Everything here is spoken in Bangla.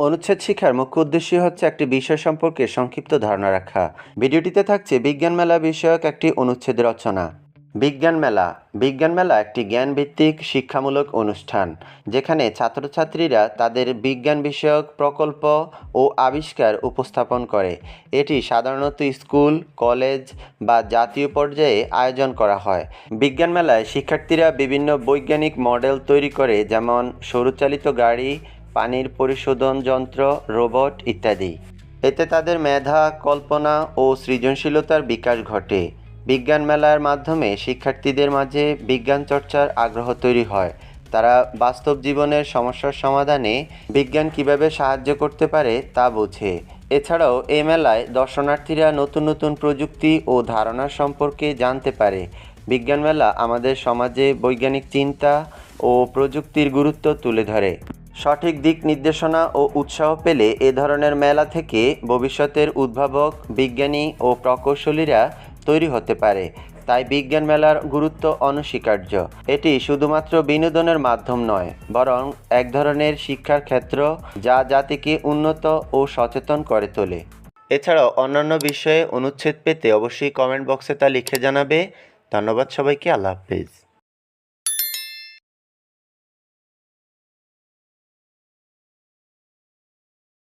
অনুচ্ছেদ শিক্ষার মুখ্য উদ্দেশ্য হচ্ছে একটি বিষয় সম্পর্কে সংক্ষিপ্ত ধারণা রাখা। ভিডিওটিতে থাকছে বিজ্ঞান মেলা বিষয়ক একটি অনুচ্ছেদ রচনা। বিজ্ঞান মেলা। বিজ্ঞান মেলা একটি জ্ঞানভিত্তিক, শিক্ষামূলক অনুষ্ঠান, যেখানে ছাত্রছাত্রীরা তাদের বিজ্ঞান বিষয়ক প্রকল্প ও আবিষ্কার উপস্থাপন করে। এটি সাধারণত স্কুল, কলেজ বা জাতীয় পর্যায়ে আয়োজন করা হয়। বিজ্ঞান মেলায় শিক্ষার্থীরা বিভিন্ন বৈজ্ঞানিক মডেল তৈরি করে, যেমন সৌরচালিত গাড়ি পানির পরিশোধন যন্ত্র, রোবট ইত্যাদি। এতে তাদের মেধা, কল্পনা ও সৃজনশীলতার বিকাশ ঘটে। বিজ্ঞান মেলার মাধ্যমে শিক্ষার্থীদের মাঝে বিজ্ঞান চর্চার আগ্রহ তৈরি হয়। তারা বাস্তব জীবনের সমস্যার সমাধানে বিজ্ঞান কীভাবে সাহায্য করতে পারে তা বোঝে। এছাড়াও এই মেলায় দর্শনার্থীরা নতুন নতুন প্রযুক্তি ও ধারণা সম্পর্কে জানতে পারে। বিজ্ঞান মেলা আমাদের সমাজে বৈজ্ঞানিক চিন্তা ও প্রযুক্তির গুরুত্ব তুলে ধরে। সঠিক দিক নির্দেশনা ও উৎসাহ পেলে এ ধরনের মেলা থেকে ভবিষ্যতের উদ্ভাবক, বিজ্ঞানী ও প্রকৌশলীরা তৈরি হতে পারে। তাই বিজ্ঞান মেলার গুরুত্ব অনস্বীকার্য। এটি শুধুমাত্র বিনোদনের মাধ্যম নয়, বরং এক ধরনের শিক্ষার ক্ষেত্র যা জাতিকে উন্নত ও সচেতন করে তোলে। এছাড়াও অন্যান্য বিষয়ে অনুচ্ছেদ পেতে অবশ্যই কমেন্ট বক্সে তা লিখে জানাবে। ধন্যবাদ সবাইকে, আল্লাহ হাফিজ।